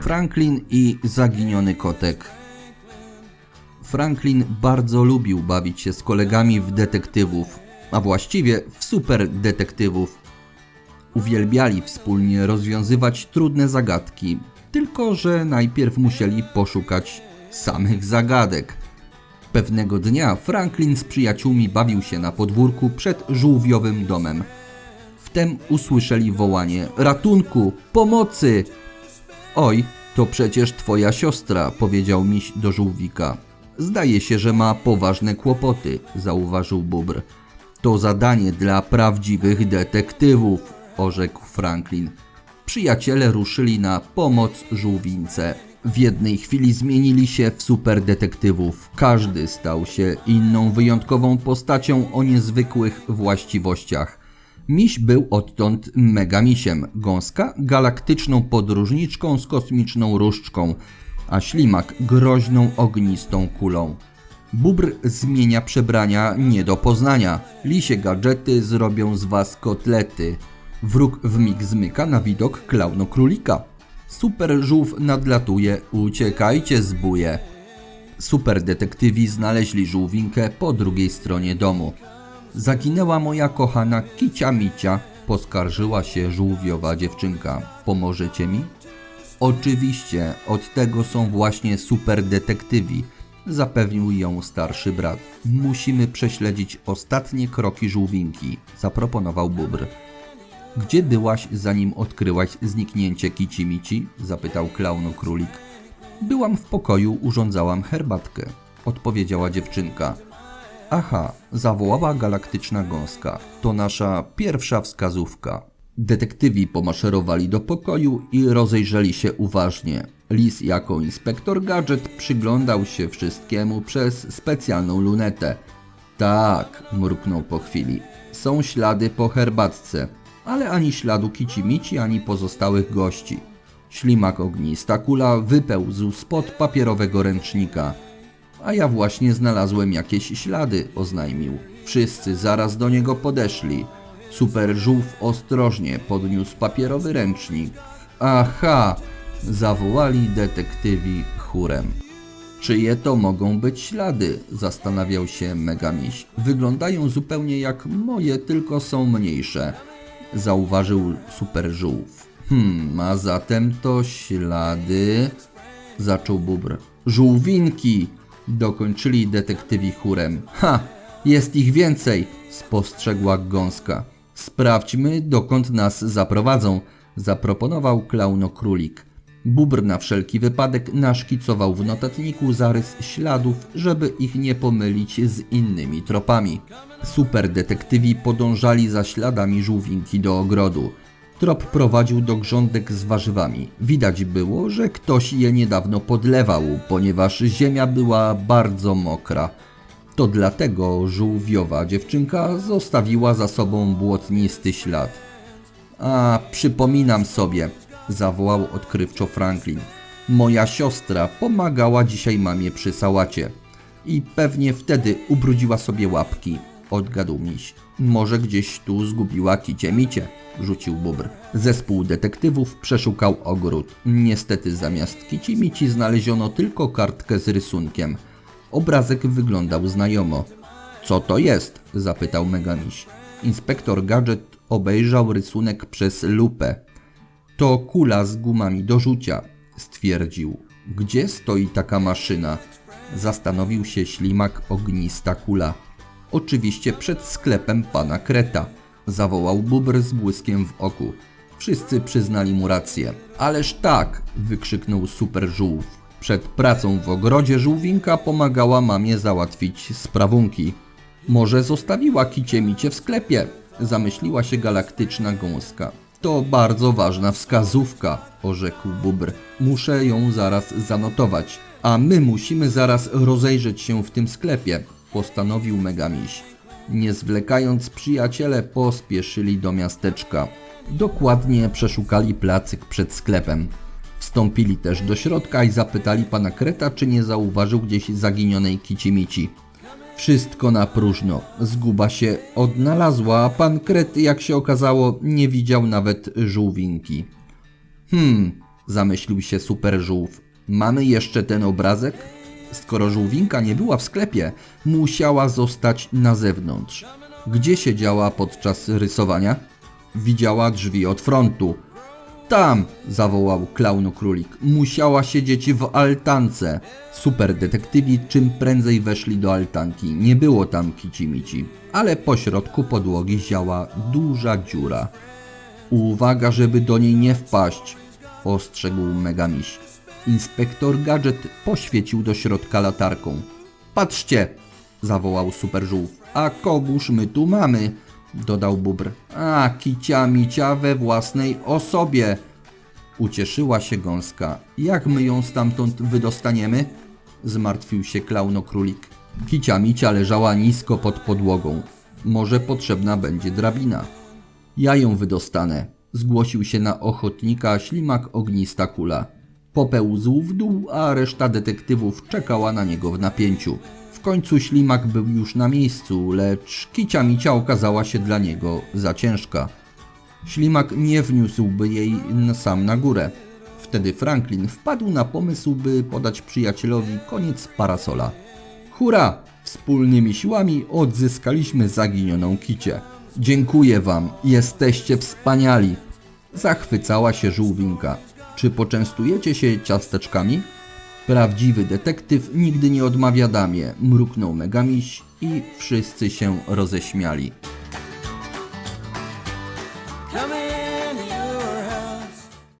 Franklin i zaginiony kotek. Franklin bardzo lubił bawić się z kolegami w detektywów, a właściwie w super detektywów. Uwielbiali wspólnie rozwiązywać trudne zagadki, tylko że najpierw musieli poszukać samych zagadek. Pewnego dnia Franklin z przyjaciółmi bawił się na podwórku przed żółwiowym domem. Wtem usłyszeli wołanie: Ratunku! Pomocy! Oj, to przecież twoja siostra, powiedział miś do żółwika. Zdaje się, że ma poważne kłopoty, zauważył bóbr. To zadanie dla prawdziwych detektywów, orzekł Franklin. Przyjaciele ruszyli na pomoc żółwince. W jednej chwili zmienili się w superdetektywów. Każdy stał się inną wyjątkową postacią o niezwykłych właściwościach. Miś był odtąd megamisiem, gąska galaktyczną podróżniczką z kosmiczną różdżką, a ślimak groźną ognistą kulą. Bubr zmienia przebrania nie do poznania. Lisie gadżety zrobią z was kotlety. Wróg w mig zmyka na widok klauno królika. Super żółw nadlatuje, uciekajcie zbóje. Super detektywi znaleźli żółwinkę po drugiej stronie domu. Zaginęła moja kochana Kicia Micia, poskarżyła się żółwiowa dziewczynka. Pomożecie mi? Oczywiście, od tego są właśnie super detektywi, zapewnił ją starszy brat. Musimy prześledzić ostatnie kroki żółwinki, zaproponował Bubr. Gdzie byłaś, zanim odkryłaś zniknięcie Kici Mici? zapytał klauno królik. Byłam w pokoju, urządzałam herbatkę, odpowiedziała dziewczynka. Aha, zawołała galaktyczna gąska. To nasza pierwsza wskazówka. Detektywi pomaszerowali do pokoju i rozejrzeli się uważnie. Lis jako inspektor gadżet przyglądał się wszystkiemu przez specjalną lunetę. Tak, mruknął po chwili. Są ślady po herbatce, ale ani śladu kicimici, ani pozostałych gości. Ślimak ognista kula wypełzł spod papierowego ręcznika. A ja właśnie znalazłem jakieś ślady, oznajmił. Wszyscy zaraz do niego podeszli. Super żółw ostrożnie podniósł papierowy ręcznik. Aha! Zawołali detektywi chórem. Czyje to mogą być ślady? Zastanawiał się Megamiś. Wyglądają zupełnie jak moje, tylko są mniejsze. Zauważył super żółw. Hmm, a zatem to ślady... Zaczął bubr. Żółwinki! Dokończyli detektywi chórem. Ha! Jest ich więcej! Spostrzegła gąska. Sprawdźmy, dokąd nas zaprowadzą, zaproponował klauno królik. Bubr na wszelki wypadek naszkicował w notatniku zarys śladów, żeby ich nie pomylić z innymi tropami. Super detektywi podążali za śladami żółwinki do ogrodu. Trop prowadził do grządek z warzywami. Widać było, że ktoś je niedawno podlewał, ponieważ ziemia była bardzo mokra. To dlatego żółwiowa dziewczynka zostawiła za sobą błotnisty ślad. A, przypominam sobie, zawołał odkrywczo Franklin. Moja siostra pomagała dzisiaj mamie przy sałacie. I pewnie wtedy ubrudziła sobie łapki, odgadł miś. Może gdzieś tu zgubiła kicie micie, rzucił bubr. Zespół detektywów przeszukał ogród. Niestety zamiast kici mici znaleziono tylko kartkę z rysunkiem. Obrazek wyglądał znajomo. Co to jest? zapytał Megamiś. Inspektor Gadżet obejrzał rysunek przez lupę. To kula z gumami do rzucia, stwierdził. Gdzie stoi taka maszyna? Zastanowił się ślimak ognista kula. Oczywiście przed sklepem pana Kreta, zawołał bubr z błyskiem w oku. Wszyscy przyznali mu rację. Ależ tak, wykrzyknął super żółw. Przed pracą w ogrodzie żółwinka pomagała mamie załatwić sprawunki. Może zostawiła kicie micie w sklepie, zamyśliła się galaktyczna gąska. To bardzo ważna wskazówka, orzekł bubr. Muszę ją zaraz zanotować. A my musimy zaraz rozejrzeć się w tym sklepie, postanowił Megamiś. Nie zwlekając, przyjaciele pospieszyli do miasteczka. Dokładnie przeszukali placyk przed sklepem. Wstąpili też do środka i zapytali pana Kreta, czy nie zauważył gdzieś zaginionej kicimici. Wszystko na próżno. Zguba się odnalazła, a pan Kret, jak się okazało, nie widział nawet żółwinki. Hmm, zamyślił się super żółw. Mamy jeszcze ten obrazek? Skoro żółwinka nie była w sklepie, musiała zostać na zewnątrz. Gdzie siedziała podczas rysowania? Widziała drzwi od frontu. Tam! zawołał klauno królik. Musiała siedzieć w altance. Super detektywi czym prędzej weszli do altanki. Nie było tam kicimici, ale po środku podłogi ziała duża dziura. Uwaga, żeby do niej nie wpaść, ostrzegł Megamiś. Inspektor Gadżet poświecił do środka latarką. Patrzcie, zawołał Super Żółw. A kogóż my tu mamy? dodał Bubr. A, kicia micia we własnej osobie. Ucieszyła się gąska. Jak my ją stamtąd wydostaniemy? Zmartwił się klauno królik. Kicia micia leżała nisko pod podłogą. Może potrzebna będzie drabina. Ja ją wydostanę, zgłosił się na ochotnika ślimak ognista kula. Popełzł w dół, a reszta detektywów czekała na niego w napięciu. W końcu ślimak był już na miejscu, lecz kicia micia okazała się dla niego za ciężka. Ślimak nie wniósłby jej sam na górę. Wtedy Franklin wpadł na pomysł, by podać przyjacielowi koniec parasola. Hurra! Wspólnymi siłami odzyskaliśmy zaginioną kicie. Dziękuję wam, jesteście wspaniali! Zachwycała się żółwinka. Czy poczęstujecie się ciasteczkami? Prawdziwy detektyw nigdy nie odmawia damie, mruknął Megamiś i wszyscy się roześmiali.